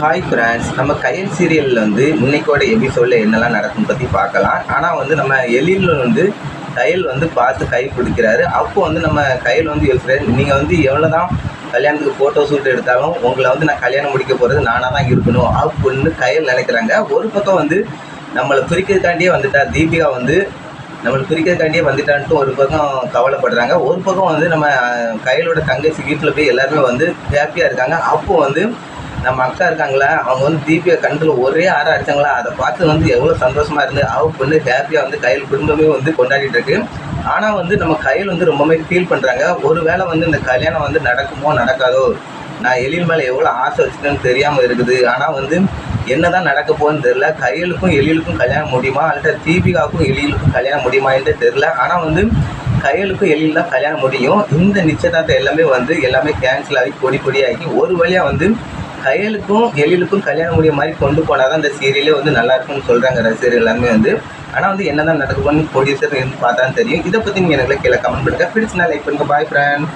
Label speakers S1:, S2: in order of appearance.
S1: Hi friends நம்ம கையல் சீரியலில் வந்து இன்னைக்கோட எபிசோடில் என்னெல்லாம் நடக்கும் பற்றி பார்க்கலாம். ஆனால் வந்து நம்ம எழில் வந்து கையல் வந்து பார்த்து கை பிடிக்கிறாரு. அப்போ வந்து நம்ம கையில் வந்து யோசிக்கிறாரு நீங்கள் வந்து எவ்வளோ தான் கல்யாணத்துக்கு ஃபோட்டோ ஷூட் எடுத்தாலும் உங்களை வந்து நான் கல்யாணம் முடிக்க போகிறது நானாக தான் இருக்கணும். அப்படின்னு கயல் நினைக்கிறாங்க. ஒரு பக்கம் வந்து நம்மளை குறிக்கிறதுக்காண்டியே வந்துட்டா தீபிகா வந்து நம்மளை பிரிக்கிறதுக்காண்டியே வந்துட்டான்ட்டு ஒரு பக்கம் கவலைப்படுறாங்க. ஒரு பக்கம் வந்து நம்ம கையிலோட தங்கச்சி வீட்டில் போய் எல்லாருமே வந்து ஹாப்பியாக இருக்காங்க. அப்போது வந்து நம்ம அக்கா இருக்காங்களா அவங்க வந்து தீபிகா கண்டில் ஒரே ஆற அடித்தாங்களா அதை பார்த்து வந்து எவ்வளோ சந்தோஷமா இருந்து அவ பொண்ணு ஹாப்பியாக வந்து கையில் குடும்பமே வந்து கொண்டாடிட்டு இருக்கு. ஆனால் வந்து நம்ம கையில் வந்து ரொம்பவே ஃபீல் பண்ணுறாங்க ஒரு வேளை வந்து இந்த கல்யாணம் வந்து நடக்குமோ நடக்காதோ நான் எழில் மேலே எவ்வளோ ஆசை வச்சுக்கேன்னு தெரியாமல் இருக்குது. ஆனால் வந்து என்னதான் நடக்க போகுதுன்னு தெரில கையலுக்கும் எழிலுக்கும் கல்யாணம் முடியுமா? அல்லது தீபிகாவுக்கும் எழிலுக்கும் கல்யாணம் முடியுமான்ட்டு தெரில ஆனால் வந்து கையலுக்கும் எழில் தான் கல்யாணம் முடியும். இந்த நிச்சயதார்த்தம் எல்லாமே வந்து எல்லாமே கேன்சல் ஆகி பொடி பொடியாகி ஒரு வழியாக வந்து கையலுக்கும் எழிலுக்கும் கல்யாணம் முடிய மாதிரி கொண்டு போனால் தான் இந்த சீரியலே வந்து நல்லா இருக்கும்னு சொல்கிறாங்க ரசிகர் எல்லாமே வந்து. ஆனால் வந்து என்னதான் நடக்கும்னு ப்ரொடியூசர் இருந்து பார்த்தா தெரியும். இதை பற்றி நீங்கள் எனக்கு கீழே கமெண்ட் பண்ணுங்கள் பிடிச்சினா லைக் பண்ணுங்கள் பாய் ஃப்ரெண்ட்